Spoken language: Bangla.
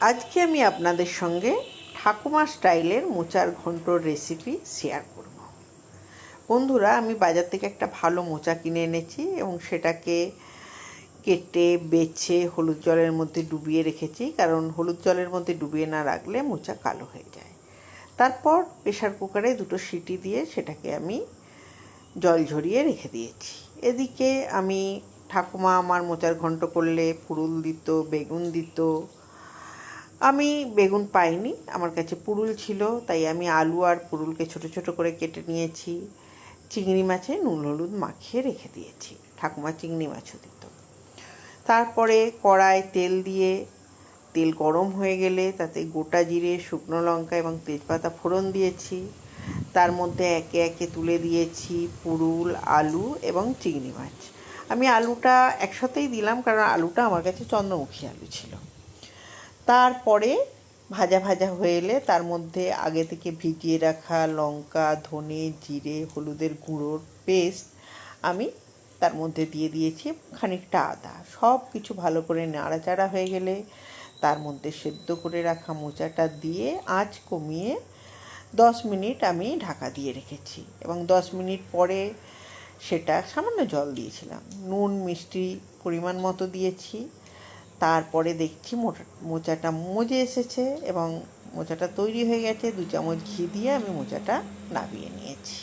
আজকে আমি আপনাদের সঙ্গে ঠাকুমা স্টাইলের মোচার ঘন্টর রেসিপি শেয়ার করব। বন্ধুরা, আমি বাজার থেকে একটা ভালো মোচা কিনে এনেছি এবং সেটাকে কেটে, বেছে হলুদ জলের মধ্যে ডুবিয়ে রেখেছি, কারণ হলুদ জলের মধ্যে ডুবিয়ে না রাখলে মোচা কালো হয়ে যায়। তারপর প্রেশার কুকারে দুটো সিটি দিয়ে সেটাকে আমি জল ঝরিয়ে রেখে দিয়েছি। এদিকে আমি ঠাকুমা আমার মোচার ঘন্ট করলে ফুরুল দিত, বেগুন দিত আমি বেগুন পাইনি, আমার কাছে পুরুল ছিল, তাই আমি আলু আর পুরুলকে ছোট ছোট করে কেটে নিয়েছি। চিংড়ি মাছে নুন হলুদ মাখিয়ে রেখে দিয়েছি, ঠাকুমা চিংড়ি মাছও দিত। তারপরে কড়ায় তেল দিয়ে, তেল গরম হয়ে গেলে তাতে গোটা জিরে, শুকনো লঙ্কা এবং তেজপাতা ফোড়ন দিয়েছি। তার মধ্যে একে একে তুলে দিয়েছি পুরুল, আলু এবং চিংড়ি মাছ। আমি আলুটা একসাথেই দিলাম, কারণ আলুটা আমার কাছে চন্দ্রমুখী আলু ছিল। তারপরে ভাজা ভাজা হয়ে এলে তার মধ্যে আগে থেকে ভিজিয়ে রাখা লঙ্কা, ধনে, জিরে, হলুদের গুঁড়োর পেস্ট আমি তার মধ্যে দিয়ে দিয়েছি খানিকটা আদা। সব কিছু ভালো করে নাড়াচাড়া হয়ে গেলে তার মধ্যে সেদ্ধ করে রাখা মোচাটা দিয়ে আঁচ কমিয়ে দশ মিনিট আমি ঢাকা দিয়ে রেখেছি এবং দশ মিনিট পরে সেটা সামান্য জল দিয়েছিলাম। নুন, মিষ্টি পরিমাণ মতো দিয়েছি। তারপরে দেখছি মোচাটা মজে এসেছে এবং মোচাটা তৈরি হয়ে গেছে। দু চামচ ঘি দিয়ে আমি মোচাটা নামিয়ে নিয়েছি।